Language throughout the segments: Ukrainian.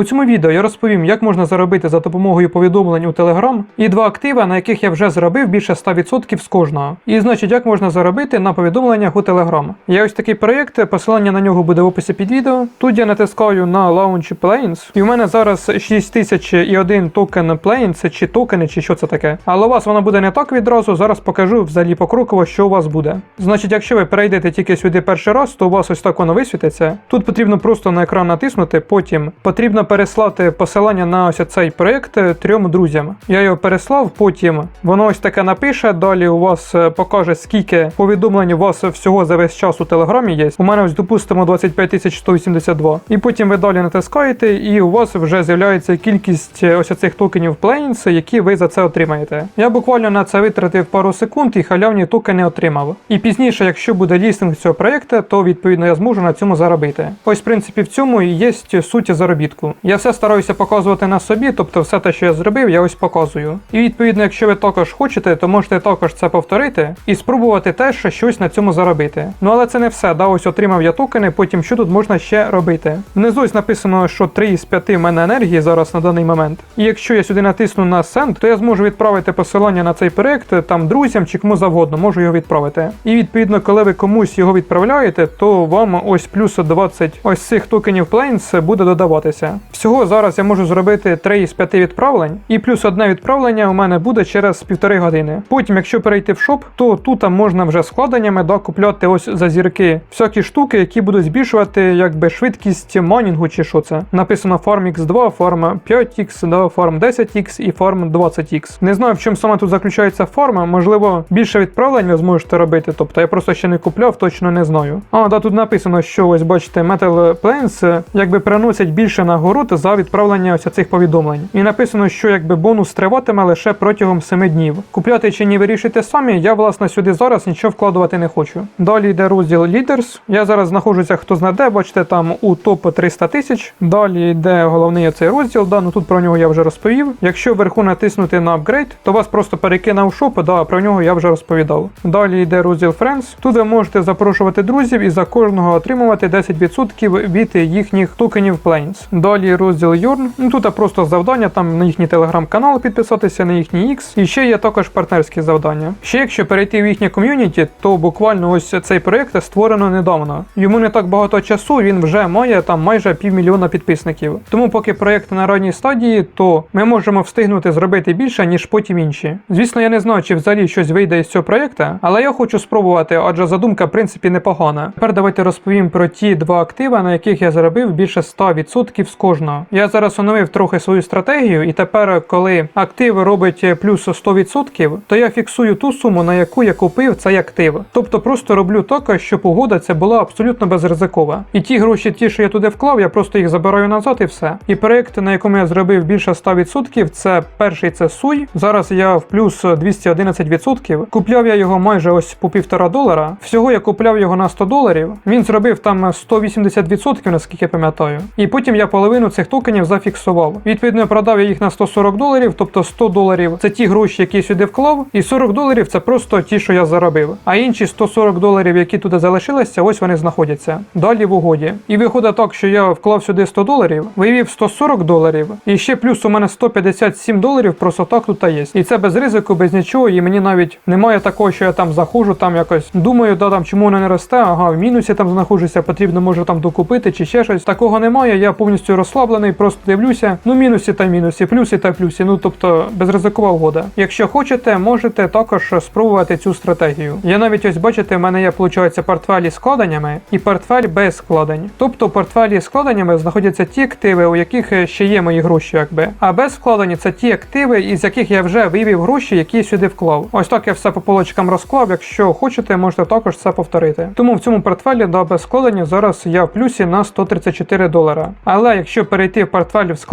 У цьому відео я розповім, як можна заробити за допомогою повідомлень у Telegram і два актива, на яких я вже заробив більше 100% з кожного. І значить, як можна заробити на повідомленнях у Telegram. Є ось такий проєкт, посилання на нього буде в описі під відео. Тут я натискаю на Launch Planes, і в мене зараз 6001 токен Planes, чи токени, чи що це таке. Але у вас воно буде не так відразу. Зараз покажу взагалі покроково, що у вас буде. Значить, якщо ви перейдете тільки сюди перший раз, то у вас ось так воно висвітиться. Тут потрібно просто на екран натиснути, потім потрібно переслати посилання на ось цей проєкт е, трьом друзям. Я його переслав, потім воно ось таке напише. Далі у вас е, покаже, скільки повідомлень у вас всього за весь час у телеграмі є. У мене ось допустимо 25182. І потім ви далі натискаєте, і у вас вже з'являється кількість е, ось цих токенів Planes, які ви за це отримаєте. Я буквально на це витратив пару секунд і халявні токени отримав. І пізніше, якщо буде лістинг цього проєкту, то відповідно я зможу на цьому заробити. Ось, в принципі, в цьому і є суть заробітку. Я все стараюся показувати на собі, тобто все те, що я зробив, я ось показую. І відповідно, якщо ви також хочете, то можете також це повторити і спробувати теж щось на цьому заробити. Ну але це не все. Да, ось отримав я токени, потім що тут можна ще робити. Внизу ось написано, що 3 із 5 в мене енергії зараз на даний момент. І якщо я сюди натисну на Send, то я зможу відправити посилання на цей проект там друзям чи кому завгодно, можу його відправити. І відповідно, коли ви комусь його відправляєте, то вам ось плюс 20 ось цих токенів Planes буде додаватися. Всього зараз я можу зробити 3 із 5 відправлень, і плюс одне відправлення у мене буде через півтори години. Потім, якщо перейти в шоп, то тут можна вже складеннями да, купляти ось за зірки всякі штуки, які будуть збільшувати якби швидкість майнінгу чи що це. Написано Farm X2, Farm 5X, да, Farm 10X і Farm 20X. Не знаю, в чому саме тут заключається фарма, можливо, більше відправлень ви зможете робити, тобто я просто ще не купляв, точно не знаю. А, да, тут написано, що ось бачите, Metal Planes якби приносять більше нагород за відправлення ось цих повідомлень. І написано, що якби бонус триватиме лише протягом 7 днів. Купляти чи ні вирішите самі, я власне сюди зараз нічого вкладувати не хочу. Далі йде розділ Leaders. Я зараз знаходжуся, хто знаде, бачите, там у топ 300 тисяч. Далі йде головний цей розділ, да, ну тут про нього я вже розповів. Якщо вверху натиснути на апгрейд, то вас просто перекине в шоп, да, про нього я вже розповідав. Далі йде розділ Friends. Тут ви можете запрошувати друзів і за кожного отримувати 10% від їхніх токенів Planes. Далі розділ Yorn. Ну тут просто завдання, там на їхній телеграм-канал підписатися, на їхній X. І ще є також партнерські завдання. Ще якщо перейти в їхнє ком'юніті, то буквально ось цей проект створено недавно. Йому не так багато часу, він вже має там майже півмільйона підписників. Тому поки проект на ранній стадії, то ми можемо встигнути зробити більше, ніж потім інші. Звісно, я не знаю, чи взагалі щось вийде із цього проекту, але я хочу спробувати, адже задумка, в принципі, непогана. Тепер давайте розповім про ті два актива, на яких я заробив більше 100% з кожного. Я зараз оновив трохи свою стратегію, і тепер, коли актив робить плюс 100%, то я фіксую ту суму, на яку я купив цей актив. Тобто просто роблю так, щоб угода це була абсолютно безризикова. І ті гроші, ті, що я туди вклав, я просто їх забираю назад і все. І проект, на якому я зробив більше 100%, це перший це суй. Зараз я в плюс 211%. Купляв я його майже ось по півтора долара. Всього я купляв його на 100 доларів. Він зробив там 180%, наскільки я пам'ятаю. І потім я половину цих токенів зафіксував. Відповідно, продав я їх на 140 доларів, тобто 100 доларів це ті гроші, які я сюди вклав, і 40 доларів це просто ті, що я заробив. А інші 140 доларів, які туди залишилися, ось вони знаходяться. Далі в угоді. І виходить так, що я вклав сюди 100 доларів, вивів 140 доларів, і ще плюс у мене 157 доларів просто так тут є. І це без ризику, без нічого, і мені навіть немає такого, що я там заходжу, там якось думаю, да там чому воно не росте, ага, в мінусі там знаходжуся, потрібно може там докупити чи ще щось. Такого немає. Я повністю розслаблений, просто дивлюся. Ну, мінусі та мінусі, плюсі та плюсі. Ну тобто безризикова угода. Якщо хочете, можете також спробувати цю стратегію. Я навіть ось бачите, в мене є, виходить, портфелі з складеннями і портфель без складень. Тобто в портфелі з складеннями знаходяться ті активи, у яких ще є мої гроші, якби. А без складені це ті активи, із яких я вже вивів гроші, які сюди вклав. Ось так я все по полочкам розклав. Якщо хочете, можете також це повторити. Тому в цьому портфелі до без складення зараз я в плюсі на 134 долара. Але якщо перейти в портфель з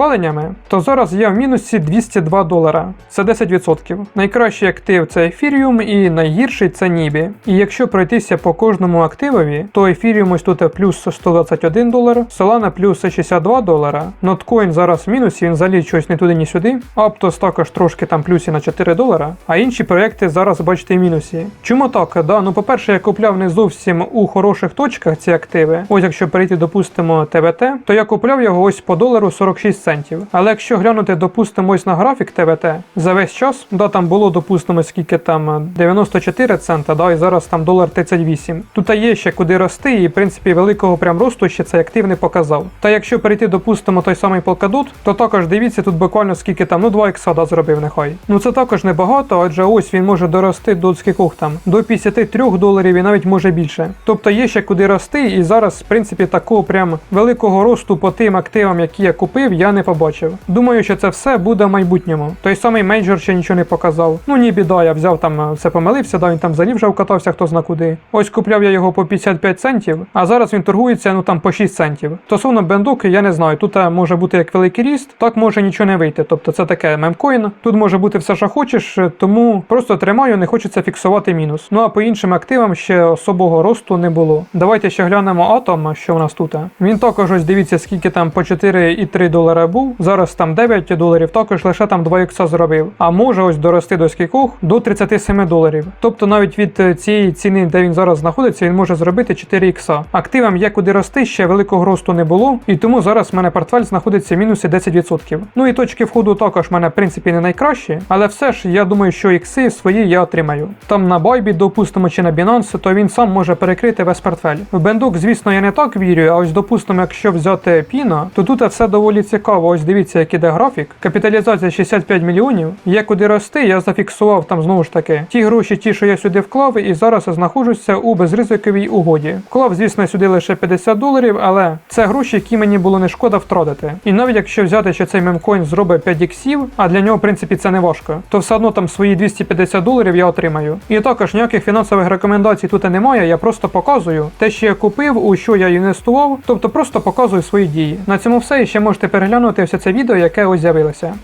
то зараз я в мінусі 202 долара. Це 10%. Найкращий актив це ефіріум і найгірший це Нібі. І якщо пройтися по кожному активові, то ефіріум ось тут плюс 121 долар, Solana плюс 62 долара, Notcoin зараз в мінусі, він взагалі щось не туди, ні сюди. Aptos також трошки там плюсі на 4 долара. А інші проекти зараз бачите в мінусі. Чому так? Да, ну по-перше, я купляв не зовсім у хороших точках ці активи. Ось якщо перейти, допустимо, ТВТ, то я купляв його ось по долару 46 центів. Але якщо глянути, допустимо, ось на графік ТВТ, за весь час, да, там було, допустимо, скільки там е, 94 цента, да, і зараз там долар 38. Тут є ще куди рости, і в принципі великого прям росту ще цей актив не показав. Та якщо перейти, допустимо, той самий Polkadot, то також дивіться тут буквально скільки там, ну 2 ікса да, зробив нехай. Ну це також небагато, адже ось він може дорости до скількох там, до 53 доларів і навіть може більше. Тобто є ще куди рости, і зараз, в принципі, такого прям великого росту по тим активам, які я купив, я не побачив. Думаю, що це все буде в майбутньому. Той самий менеджер ще нічого не показав. Ну ні, біда, я взяв там, е, все помилився, да він там взагалі вже вкатався, хто зна куди. Ось купляв я його по 55 центів, а зараз він торгується ну там по 6 центів. Стосовно бендук, я не знаю. Тут е, може бути як великий ріст, так може нічого не вийти. Тобто це таке мемкоін. Тут може бути все, що хочеш, е, тому просто тримаю, не хочеться фіксувати мінус. Ну а по іншим активам ще особого росту не було. Давайте ще глянемо атом, що у нас тут. Він також ось дивіться, скільки там по 4,3 долара був. Зараз там 9 доларів, також лише там 2 ікса зробив. А може ось дорости до скількох? До 37 доларів. Тобто навіть від е, цієї ціни, де він зараз знаходиться, він може зробити 4 ікса. Активам є куди рости, ще великого росту не було, і тому зараз в мене портфель знаходиться в мінусі 10%. Ну і точки входу також в мене в принципі не найкращі, але все ж я думаю, що ікси свої я отримаю. Там на Байбі, допустимо, чи на Binance, то він сам може перекрити весь портфель. В бендук, звісно, я не так вірю, а ось допустимо, якщо взяти Піна, то тут все доволі цікаво. Ось дивіться, як іде графік. Капіталізація 65 мільйонів. Є куди рости, я зафіксував там знову ж таки ті гроші, ті, що я сюди вклав, і зараз знаходжуся у безризиковій угоді. Вклав, звісно, сюди лише 50 доларів, але це гроші, які мені було не шкода втратити. І навіть якщо взяти, що цей мемкоін зробить 5 іксів, а для нього, в принципі, це не важко, то все одно там свої 250 доларів я отримаю. І також ніяких фінансових рекомендацій тут немає, я просто показую те, що я купив, у що я інвестував, тобто просто показую свої дії. На цьому все і ще можете переглянути все це відео, яке ось з'явилося.